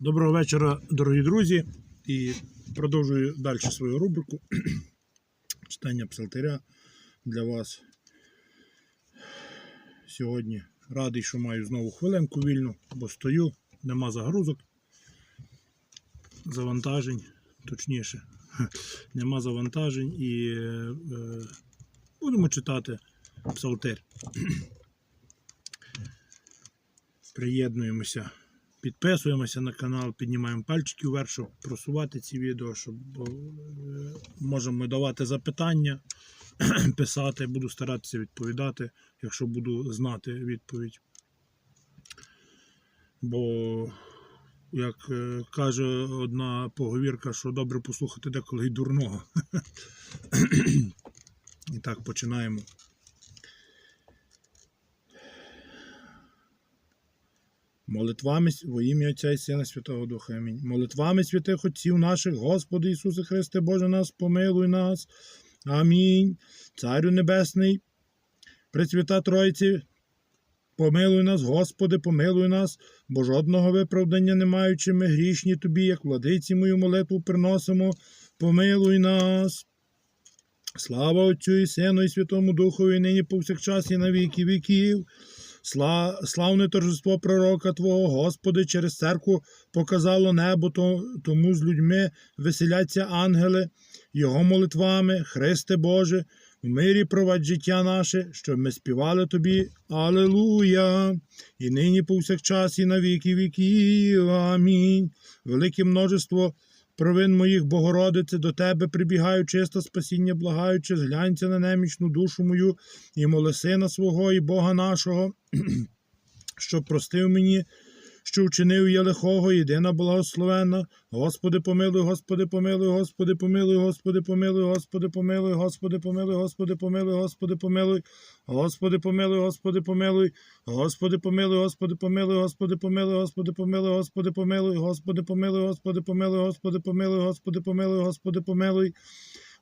Доброго вечора, дорогі друзі. І продовжую далі свою рубрику читання псалтиря для вас. Сьогодні радий, що маю знову хвилинку вільну, бо стою, нема загрузок, завантажень, точніше, нема завантажень і е, будемо читати псалтир. Приєднуємося. Підписуємося на канал, піднімаємо пальчики вверх, щоб просувати ці відео, щоб е, можемо давати запитання, писати, буду старатися відповідати, якщо буду знати відповідь. Бо, як е, каже одна поговірка, що добре послухати деколи й дурного. І так починаємо. Молитвами во ім'я Отця і Сина Святого Духа. Амінь. Молитвами святих Отців наших, Господи Ісусе Христе, Боже нас, помилуй нас. Амінь. Царю Небесний, Пресвята Тройці, помилуй нас, Господи, помилуй нас, бо жодного виправдання не маючи, ми грішні Тобі, як владиці мою молитву приносимо, помилуй нас. Слава Отцю і Сину, і Святому Духові, нині повсякчас і на віки віків. Сла, славне торжество пророка Твого, Господи, через церкву показало небо, то, тому з людьми веселяться ангели, Його молитвами, Христе Боже, в мирі провадь життя наше, щоб ми співали Тобі. Алелуя! І нині повсякчас, і на віки віків. Амінь. Велике множество провин моїх, Богородице, до Тебе прибігаю, чисто спасіння, благаючи, зглянься на немічну душу мою і моли Сина свого і Бога нашого, що простив мені, що вчинив я лихого, єдина благословенна. Господи, помилуй, Господи, помилуй, Господи, помилуй, Господи, помилуй, Господи, помилуй, Господи, помилуй, Господи, помилуй, Господи, помилуй, Господи, помилуй, Господи, помилуй, Господи, помилуй, Господи, помилуй, Господи, помилуй, Господи, помилуй, Господи, помилуй, Господи, помилуй, Господи, помилуй, Господи, помилуй, Господи, помилуй, Господи, помилуй.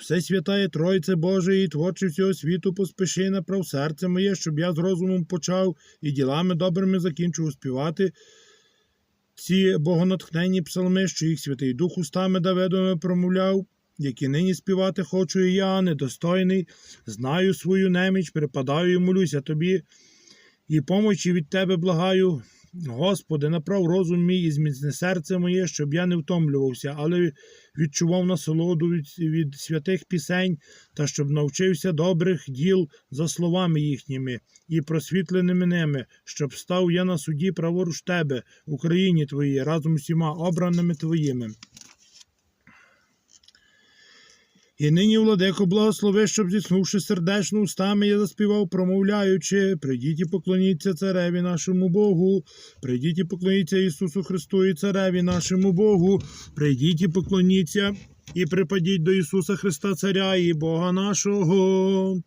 Все святає Тройце Боже і творче всього світу поспіши направ серце моє, щоб я з розумом почав і ділами добрими закінчив співати ці богонатхненні псалми, що їх Святий Дух устами Давидовими промовляв, які нині співати хочу і я, недостойний, знаю свою неміч, припадаю і молюся тобі, і помочі від тебе благаю. Господи, направ розум мій і зміцни серце моє, щоб я не втомлювався, але відчував насолоду від, від святих пісень та щоб навчився добрих діл за словами їхніми і просвітленими ними, щоб став я на суді праворуч тебе, Україні твоїй, разом з усіма обраними твоїми. І нині, владико, благослови, щоб зіснувши сердечно устами, я заспівав, промовляючи, прийдіть і поклоніться цареві нашому Богу, прийдіть і поклоніться Ісусу Христу і цареві нашому Богу, прийдіть і поклоніться і припадіть до Ісуса Христа, Царя і Бога нашого.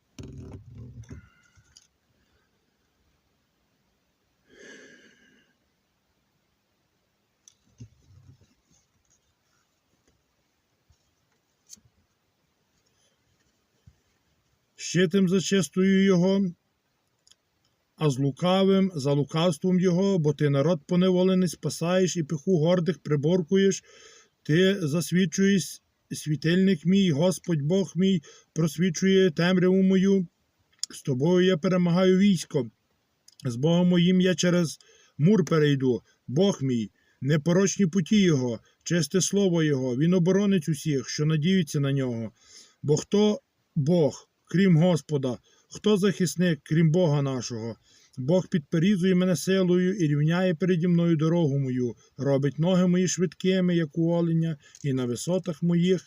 Щитим зачистую його, а з лукавим за лукавством його, бо ти народ поневолений спасаєш і пиху гордих приборкуєш, ти засвідчуєш світильник мій, Господь Бог мій, просвічує темряву мою. З тобою я перемагаю військо. З Богом моїм я через мур перейду, Бог мій, непорочні путі Його, чисте слово Його, Він оборонить усіх, що надіються на нього. Бо хто Бог, крім Господа, хто захисник, крім Бога нашого? Бог підперізує мене силою і рівняє переді мною дорогу мою, робить ноги мої швидкими, як у оленя, і на висотах моїх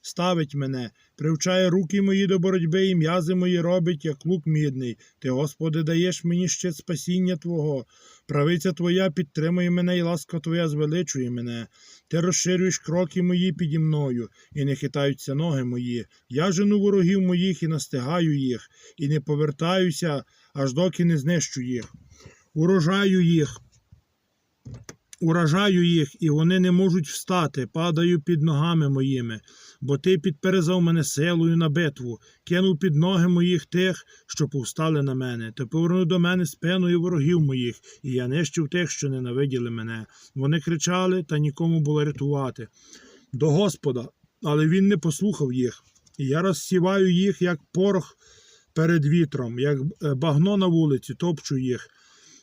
ставить мене, привчає руки мої до боротьби, і м'язи мої робить, як лук мідний. Ти, Господи, даєш мені ще спасіння Твого. Правиця Твоя підтримує мене, і ласка Твоя звеличує мене. Ти розширюєш кроки мої піді мною, і не хитаються ноги мої. Я жену ворогів моїх і настигаю їх, і не повертаюся, аж доки не знищу їх. Урожаю їх, уражаю їх, і вони не можуть встати, падаю під ногами моїми, бо ти підперезав мене силою на битву, кинув під ноги моїх тих, що повстали на мене, та повернув до мене спиною ворогів моїх, і я нищив тих, що ненавиділи мене. Вони кричали, та нікому було рятувати. До Господа, але він не послухав їх. І я розсіваю їх, як порох перед вітром, як е, багно на вулиці, топчу їх.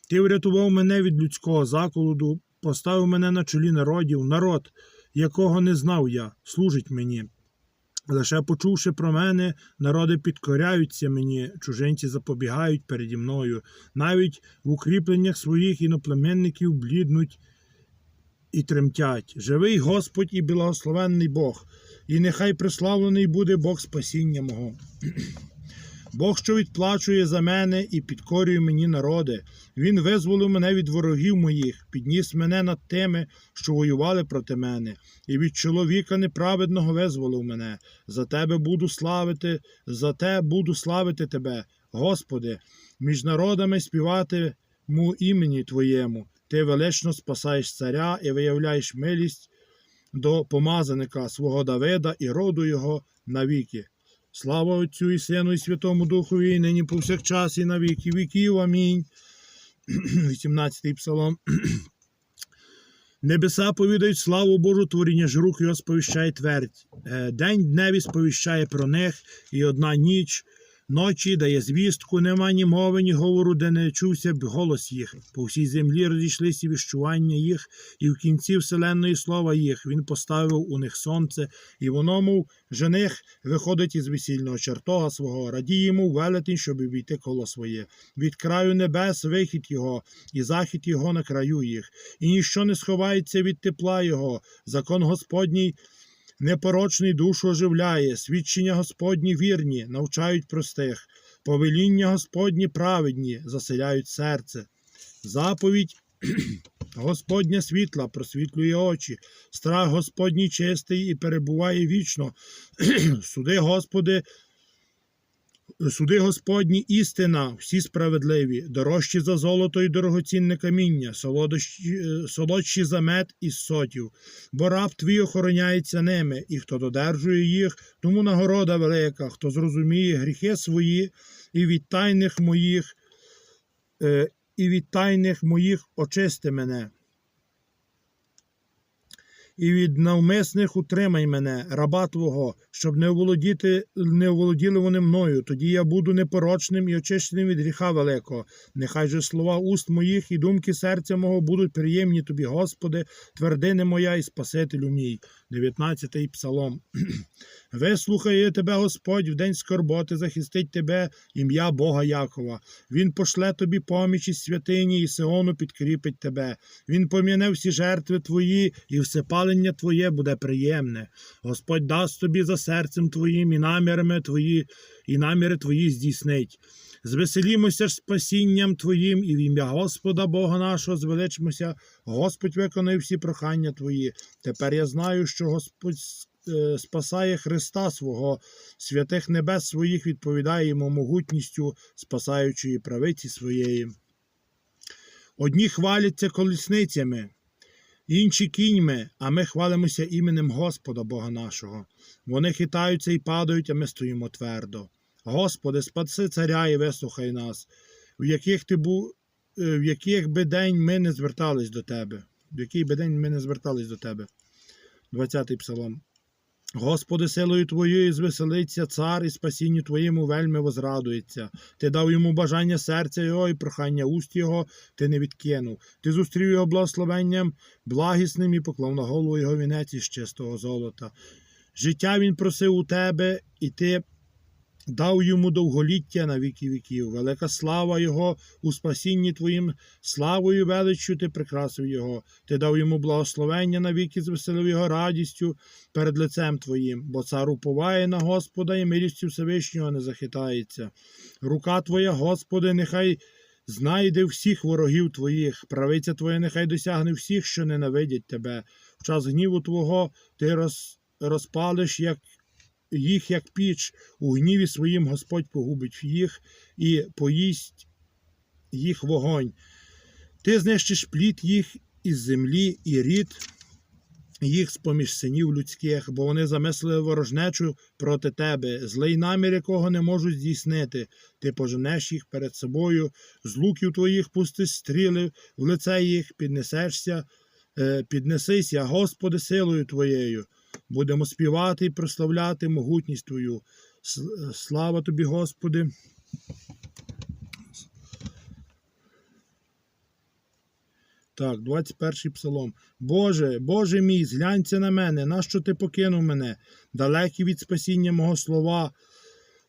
Ти врятував мене від людського заколоду, поставив мене на чолі народів, народ, якого не знав я, служить мені. Лише почувши про мене, народи підкоряються мені, чужинці запобігають переді мною, навіть в укріпленнях своїх іноплеменників бліднуть і тремтять. Живий Господь і благословенний Бог, і нехай приславлений буде Бог спасіння мого. Бог, що відплачує за мене і підкорює мені народи. Він визволив мене від ворогів моїх, підніс мене над тими, що воювали проти мене, і від чоловіка неправедного визволив мене. За тебе буду славити, за те буду славити тебе, Господи, між народами співатиму імені Твоєму. Ти велично спасаєш царя і виявляєш милість до помазаника свого Давида і роду його навіки. Слава Отцю і Сину, і Святому Духові, і нині повсякчас, і на віки віків. Амінь. 18-й псалом. Небеса повідають славу Божу, творіння ж рук його сповіщає твердь. Е, День дневі сповіщає про них, і одна ніч ночі дає звістку, нема ні мови, ні говору, де не чувся б голос їх. По всій землі розійшлися віщування їх, і в кінці вселенної слова їх. Він поставив у них сонце, і воно, мов жених, виходить із весільного чертога свого, радіє йому велетень, щоб обійти коло своє. Від краю небес вихід його, і захід його на краю їх, і ніщо не сховається від тепла його. Закон Господній непорочний душу оживляє, свідчення Господні вірні, навчають простих, повеління Господні праведні, заселяють серце. Заповідь Господня світла просвітлює очі, страх Господній чистий і перебуває вічно. Суди Господи, суди Господні істина, всі справедливі, дорожчі за золото і дорогоцінне каміння, солодощі, е, солодші за мед і сотів. Бо раб твій охороняється ними, і хто додержує їх, тому нагорода велика, хто зрозуміє гріхи свої і від тайних моїх, е, і від тайних моїх очисти мене. І від навмисних утримай мене, раба Твого, щоб не оволодіти, не оволоділи вони мною. Тоді я буду непорочним і очищеним від гріха великого. Нехай же слова уст моїх і думки серця мого будуть приємні тобі, Господи, твердини моя і Спасителю мій. 19-й псалом. Вислухає тебе Господь в день скорботи, захистить тебе ім'я Бога Якова. Він пошле тобі поміч із святині, і Сеону підкріпить тебе. Він пом'яне всі жертви твої, і всепалення твоє буде приємне. Господь дасть тобі за серцем твоїм і намірами твої, і наміри твої здійснить. Звеселімося ж спасінням Твоїм і в ім'я Господа Бога нашого звеличимося. Господь виконає всі прохання Твої. Тепер я знаю, що Господь е, спасає Христа свого, святих небес своїх відповідає йому могутністю, спасаючої правиці своєї. Одні хваляться колісницями, інші кіньми, а ми хвалимося іменем Господа Бога нашого. Вони хитаються і падають, а ми стоїмо твердо. Господи, спаси царя і вислухай нас, в яких ти був, е, в яких би день ми не звертались до тебе. В який би день ми не звертались до тебе. 20-й псалом. Господи, силою Твоєю звеселиться цар і спасінню Твоєму вельми возрадується. Ти дав йому бажання серця його і прохання уст його, ти не відкинув. Ти зустрів його благословенням благісним і поклав на голову його вінець із чистого золота. Життя він просив у тебе, і ти дав йому довголіття на віки віків. Велика слава Його у спасінні Твоїм, славою величчю ти прикрасив Його. Ти дав йому благословення на віки, звеселив його радістю перед лицем Твоїм, бо цар уповає на Господа і милістю Всевишнього не захитається. Рука Твоя, Господи, нехай знайде всіх ворогів Твоїх, правиця Твоя нехай досягне всіх, що ненавидять Тебе. В час гніву Твого ти роз, розпалиш як їх, як піч, у гніві своїм Господь погубить їх і поїсть їх вогонь. Ти знищиш плід їх із землі і рід їх з-поміж синів людських, бо вони замислили ворожнечу проти тебе, злий намір, якого не можуть здійснити. Ти поженеш їх перед собою, з луків твоїх пустиш стріли, в лице їх піднесешся, е, піднесися, Господи, силою Твоєю. Будемо співати і прославляти могутність Твою. Слава тобі, Господи. Так, 21 псалом. Боже, Боже мій, зглянься на мене, нащо ти покинув мене, далекі від спасіння мого слова,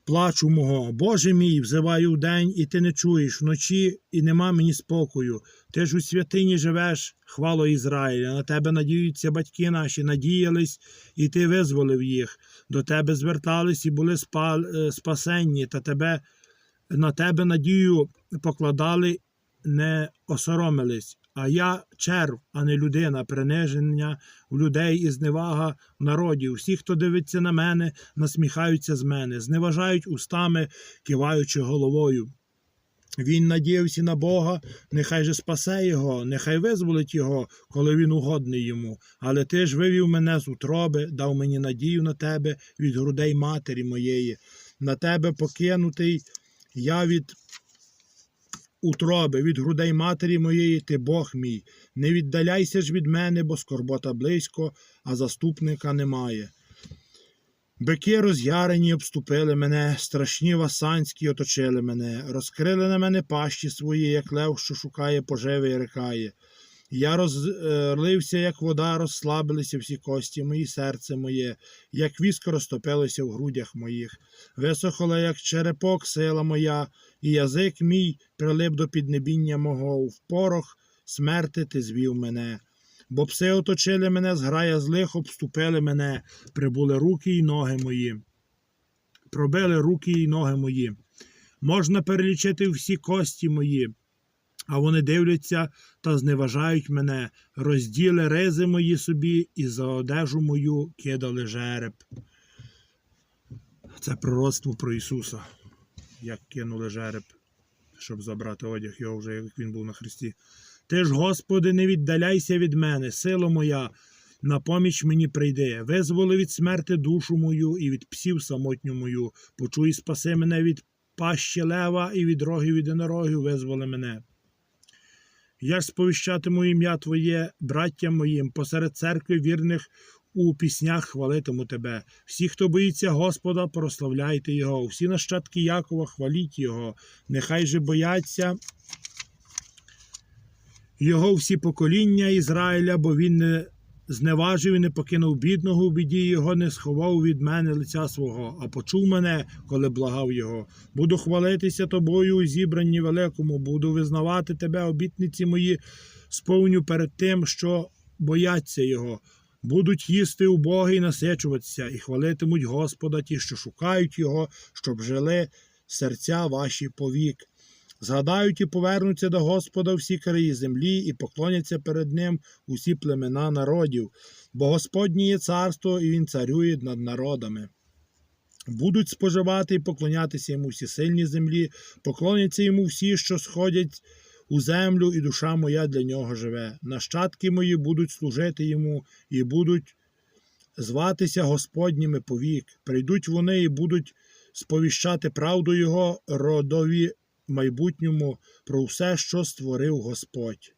плачу мого. Боже мій, взиваю вдень, і ти не чуєш, вночі і нема мені спокою. Ти ж у святині живеш, хвало Ізраїля. На тебе надіються батьки наші, надіялись, і ти визволив їх. До тебе звертались і були е, спасенні, та тебе на тебе надію покладали, не осоромились. А я черв, а не людина, приниження у людей і зневага в народі. Всі, хто дивиться на мене, насміхаються з мене, зневажають устами, киваючи головою. Він надіявся на Бога, нехай же спасе його, нехай визволить його, коли він угодний йому. Але ти ж вивів мене з утроби, дав мені надію на тебе від грудей матері моєї. На тебе покинутий я від утроби, від грудей матері моєї, ти Бог мій. Не віддаляйся ж від мене, бо скорбота близько, а заступника немає. Бики роз'ярені обступили мене, страшні васанські оточили мене, розкрили на мене пащі свої, як лев, що шукає поживи і рикає. Я розлився, як вода, розслабилися всі кості мої, серце моє, як віско розтопилося в грудях моїх. Висохола, як черепок, сила моя, і язик мій прилип до піднебіння мого, в порох смерти ти звів мене. Бо пси оточили мене, зграя злих, обступили мене, прибули руки й ноги мої. Пробили руки й ноги мої. Можна перелічити всі кості мої, а вони дивляться та зневажають мене, розділи ризи мої собі і за одежу мою кидали жереб. Це пророцтво про Ісуса, як кинули жереб, щоб забрати одяг його вже, як він був на хресті. Ти ж, Господи, не віддаляйся від мене, сила моя, на поміч мені прийди. Визволи від смерти душу мою і від псів самотню мою. Почуй, спаси мене від пащі лева і від рогів єдинорогів визволи мене. Я ж сповіщатиму ім'я Твоє, браттям моїм, посеред церкви вірних у піснях хвалитиму Тебе. Всі, хто боїться Господа, прославляйте Його. Всі нащадки Якова, хваліть Його. Нехай же бояться його всі покоління Ізраїля, бо він не зневажив і не покинув бідного у біді, його не сховав від мене лиця свого, а почув мене, коли благав його. Буду хвалитися тобою у зібранні великому, буду визнавати тебе, обітниці мої, сповню перед тим, що бояться його. Будуть їсти убоги і насичуватися, і хвалитимуть Господа ті, що шукають Його, щоб жили серця ваші повік. Згадають і повернуться до Господа всі краї землі і поклоняться перед Ним усі племена народів, бо Господнє є царство, і Він царює над народами. Будуть споживати і поклонятися йому всі сильні землі, поклоняться йому всі, що сходять у землю, і душа моя для нього живе. Нащадки мої будуть служити йому і будуть зватися Господніми повік. Прийдуть вони і будуть сповіщати правду Його родові майбутньому про все, що створив Господь.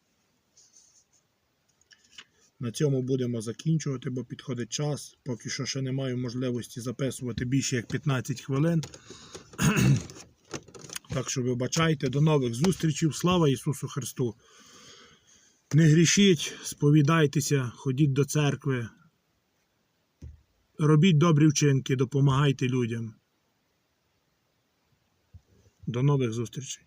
На цьому будемо закінчувати, бо підходить час. Поки що ще не маю можливості записувати більше як 15 хвилин. Так що вибачайте, до нових зустрічей. Слава Ісусу Христу! Не грішіть, сповідайтеся, ходіть до церкви, робіть добрі вчинки, допомагайте людям. До нових зустрічей.